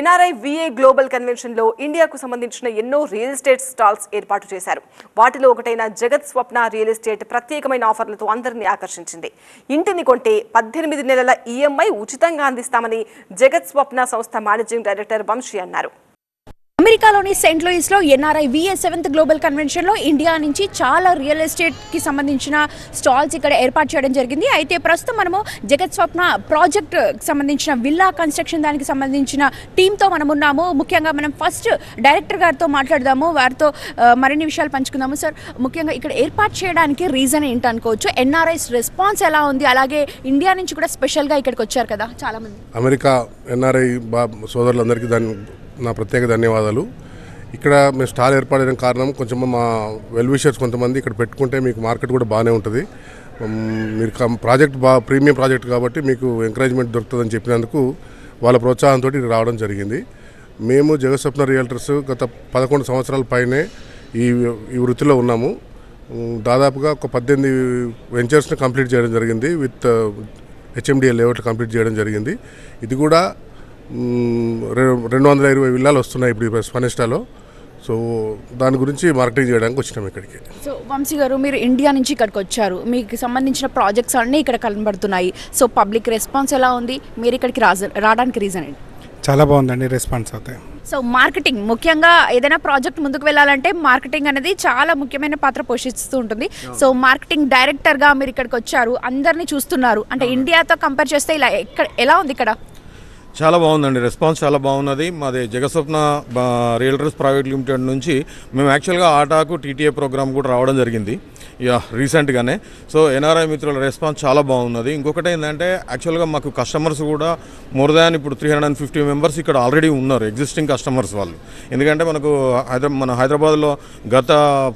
NRI VA global కన్వెన్షన్లో ఇండియాకు సంబంధించిన ఎన్నో రియల్ ఎస్టేట్ స్టాల్స్ ఏర్పాటు చేశారు. వాటిలో ఒకటైన జగత్ స్వప్న రియల్ ఎస్టేట్ ప్రత్యేకమైన ఆఫర్లతో అందరినీ ఆకర్షించింది. ఇంటిని కొంటే పద్దెనిమిది నెలల ఈఎంఐ ఉచితంగా అందిస్తామని జగత్ స్వప్న సంస్థ మేనేజింగ్ డైరెక్టర్ వంశీ అన్నారు. అమెరికాలోని సెయింట్ లూయిస్లో ఎన్ఆర్ఐ విఏ సెవెంత్ గ్లోబల్ కన్వెన్షన్లో ఇండియా నుంచి చాలా రియల్ ఎస్టేట్కి సంబంధించిన స్టాల్స్ ఇక్కడ ఏర్పాటు చేయడం జరిగింది. అయితే ప్రస్తుతం మనము జగత్ స్వప్న ప్రాజెక్ట్ సంబంధించిన విల్లా కన్స్ట్రక్షన్ దానికి సంబంధించిన టీంతో మనం ఉన్నాము. ముఖ్యంగా మనం ఫస్ట్ డైరెక్టర్ గారితో మాట్లాడదాము. వారితో మరిన్ని విషయాలు పంచుకుందాము. సార్ ముఖ్యంగా ఇక్కడ ఏర్పాటు చేయడానికి రీజన్ ఏంటనుకోవచ్చు? ఎన్ఆర్ఐస్ రెస్పాన్స్ ఎలా ఉంది? అలాగే ఇండియా నుంచి కూడా స్పెషల్గా ఇక్కడికి వచ్చారు కదా చాలామంది. అమెరికా ఎన్ఆర్ఐ సోదరులందరికీ దాని నా ప్రత్యేక ధన్యవాదాలు. ఇక్కడ మేము స్టాల్ ఏర్పడిన కారణం కొంచెం మా వెల్ విషర్స్ కొంతమంది ఇక్కడ పెట్టుకుంటే మీకు మార్కెట్ కూడా బాగానే ఉంటుంది. మీరు ప్రాజెక్ట్ బా ప్రీమియం ప్రాజెక్ట్ కాబట్టి మీకు ఎంకరేజ్మెంట్ దొరుకుతుందని చెప్పినందుకు వాళ్ళ ప్రోత్సాహంతో ఇక్కడ రావడం జరిగింది. మేము జగస్వప్న రియల్టర్స్ గత పదకొండు సంవత్సరాల పైనే ఈ ఈ వృత్తిలో ఉన్నాము. దాదాపుగా ఒక పద్దెనిమిది వెంచర్స్ని కంప్లీట్ చేయడం జరిగింది విత్ హెచ్ఎండిఎల్ లేఅవుట్లు కంప్లీట్ చేయడం జరిగింది. ఇది కూడా రెండు వందల ఇరవై విల్లాలు వస్తున్నాయి ఇప్పుడు స్పనిస్టాలో సో దాని గురించి మార్కెటింగ్ చేయడానికి వచ్చినాం ఇక్కడికి. సో వంశీ గారు మీరు ఇండియా నుంచి ఇక్కడికి వచ్చారు. మీకు సంబంధించిన ప్రాజెక్ట్స్ అన్నీ ఇక్కడ కనబడుతున్నాయి. సో పబ్లిక్ రెస్పాన్స్ ఎలా ఉంది? మీరు ఇక్కడికి రావడానికి రీజన్ ఏంటి? చాలా బాగుందండి రెస్పాన్స్ అయితే. సో మార్కెటింగ్ ముఖ్యంగా ఏదైనా ప్రాజెక్ట్ ముందుకు వెళ్ళాలంటే మార్కెటింగ్ అనేది చాలా ముఖ్యమైన పాత్ర పోషిస్తూ ఉంటుంది. సో మార్కెటింగ్ డైరెక్టర్గా మీరు ఇక్కడికి వచ్చారు. అందరినీ చూస్తున్నారు. అంటే ఇండియాతో కంపేర్ చేస్తే ఇలా ఎక్కడ ఎలా ఉంది ఇక్కడ? చాలా బాగుందండి. రెస్పాన్స్ చాలా బాగున్నది. మాది జగస్వప్న రియల్టర్స్ ప్రైవేట్ లిమిటెడ్ నుంచి మేము యాక్చువల్గా ఆటాకు టీటీఏ ప్రోగ్రామ్ కూడా రావడం జరిగింది. యా రీసెంట్గానే. సో ఎన్ఆర్ఐ మిత్రుల రెస్పాన్స్ చాలా బాగున్నది. ఇంకొకటి ఏంటంటే యాక్చువల్గా మాకు కస్టమర్స్ కూడా మోర్ దాన్ ఇప్పుడు three hundred and fifty members ఇక్కడ ఆల్రెడీ ఉన్నారు ఎగ్జిస్టింగ్ కస్టమర్స్ వాళ్ళు. ఎందుకంటే మనకు హైదరా మన హైదరాబాద్లో గత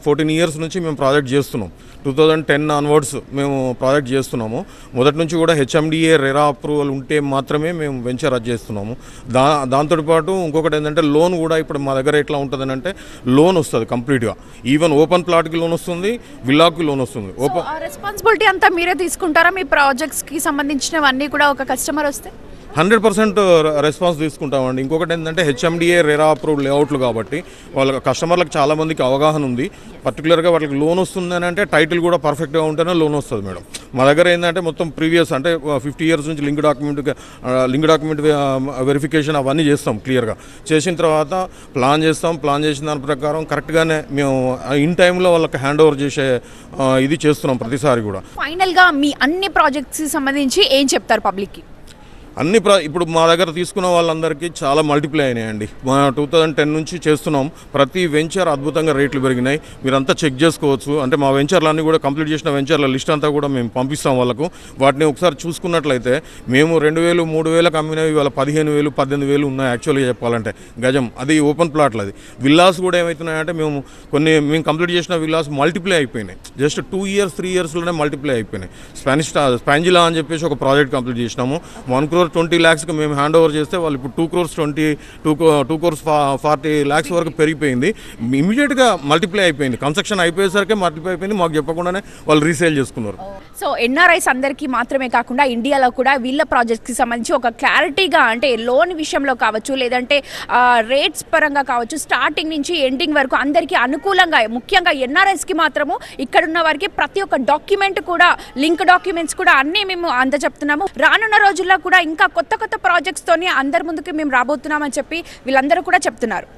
ఫోర్టీన్ ఇయర్స్ నుంచి మేము ప్రాజెక్ట్ చేస్తున్నాం. టూ థౌజండ్ టెన్ ఆన్వర్డ్స్ మేము ప్రాజెక్ట్ చేస్తున్నాము. మొదటి నుంచి కూడా హెచ్ఎండిఏ రెరా అప్రూవల్ ఉంటే మాత్రమే మేము వెంచర్ అది చేస్తున్నాము. దా దాంతో పాటు ఇంకొకటి ఏంటంటే లోన్ కూడా ఇప్పుడు మా దగ్గర ఎట్లా ఉంటుంది అంటే లోన్ వస్తుంది కంప్లీట్గా. ఈవెన్ ఓపెన్ ప్లాట్కి లోన్ వస్తుంది విల్లాకి లోన్ వస్తుంది. ఓపెన్ ఆ రెస్పాన్సిబిలిటీ అంతా మీరే తీసుకుంటారా? మీ ప్రాజెక్ట్స్కి సంబంధించినవన్నీ కూడా ఒక కస్టమర్ వస్తే? హండ్రెడ్ పర్సెంట్ రెస్పాన్స్ తీసుకుంటామండి. ఇంకొకటి ఏంటంటే హెచ్ఎండిఏ రెరా అప్రూవ్ లేఅవుట్లు కాబట్టి వాళ్ళ కస్టమర్లకు చాలామందికి అవగాహన ఉంది. పర్టికులర్గా వాళ్ళకి లోన్ వస్తుంది అని అంటే టైటిల్ కూడా పర్ఫెక్ట్గా ఉంటేనే లోన్ వస్తుంది మేడం. మా దగ్గర ఏంటంటే మొత్తం ప్రీవియస్ అంటే ఫిఫ్టీ ఇయర్స్ నుంచి link document link document verification అవన్నీ చేస్తాం క్లియర్గా. చేసిన తర్వాత ప్లాన్ చేస్తాం. ప్లాన్ చేసిన దాని ప్రకారం కరెక్ట్గానే మేము ఇన్ టైంలో వాళ్ళకి హ్యాండ్ ఓవర్ చేసే ఇది చేస్తున్నాం ప్రతిసారి కూడా. ఫైనల్గా మీ అన్ని ప్రాజెక్ట్స్ సంబంధించి ఏం చెప్తారు పబ్లిక్కి? అన్ని ప్ర ఇప్పుడు మా దగ్గర తీసుకున్న వాళ్ళందరికీ చాలా మల్టిప్లై అయినాయండి. మా టూ థౌజండ్ టెన్ నుంచి చేస్తున్నాం. ప్రతి వెంచర్ అద్భుతంగా రేట్లు పెరిగినాయి. మీరంతా చెక్ చేసుకోవచ్చు. అంటే మా వెంచర్లన్నీ కూడా కంప్లీట్ చేసిన వెంచర్ల లిస్ట్ అంతా కూడా మేము పంపిస్తాం వాళ్ళకు. వాటిని ఒకసారి చూసుకున్నట్లయితే మేము రెండు వేలు మూడు వేలకు అమ్మినవి వాళ్ళ పదిహేను వేలు పద్దెనిమిది వేలు ఉన్నాయి యాక్చువల్గా చెప్పాలంటే. గజం అది ఓపెన్ ప్లాట్లు అది విల్లాస్ కూడా ఏమవుతున్నాయంటే మేము కొన్ని మేము కంప్లీట్ చేసిన విల్లాస్ మల్టిప్లై అయిపోయినాయి. జస్ట్ టూ ఇయర్స్ త్రీ ఇయర్స్లోనే మల్టిప్లై అయిపోయినాయి. స్పానిష్ స్పాంజిలా అని చెప్పేసి ఒక ప్రాజెక్ట్ కంప్లీట్ చేసినాము. వన్ క్రోర్ ట్వంటీ ల్యాక్స్కి మేము హ్యాండ్ ఓవర్ చేస్తే వాళ్ళు ఇప్పుడు two crores twenty two two crores forty lakhs వరకు పెరిగిపోయింది. ఇమీడియట్గా మల్టిప్లై అయిపోయింది. కన్స్ట్రక్షన్ అయిపోయేసరికి మల్టిప్లై అయిపోయింది. మాకు చెప్పకుండానే వాళ్ళు రీసేల్ చేసుకున్నారు. సో ఎన్ఆర్ఐస్ అందరికీ మాత్రమే కాకుండా ఇండియాలో కూడా వీళ్ళ ప్రాజెక్ట్స్కి సంబంధించి ఒక క్లారిటీగా అంటే లోన్ విషయంలో కావచ్చు లేదంటే రేట్స్ పరంగా కావచ్చు స్టార్టింగ్ నుంచి ఎండింగ్ వరకు అందరికీ అనుకూలంగా ముఖ్యంగా ఎన్ఆర్ఐస్కి మాత్రము ఇక్కడ ఉన్న వారికి ప్రతి ఒక్క డాక్యుమెంట్ కూడా లింక్ డాక్యుమెంట్స్ కూడా అన్నీ మేము అంత చెప్తున్నాము రానున్న రోజుల్లో కూడా ఇంకా కొత్త కొత్త ప్రాజెక్ట్స్తోనే అందరి ముందుకు మేము రాబోతున్నామని చెప్పి వీళ్ళందరూ కూడా చెప్తున్నారు.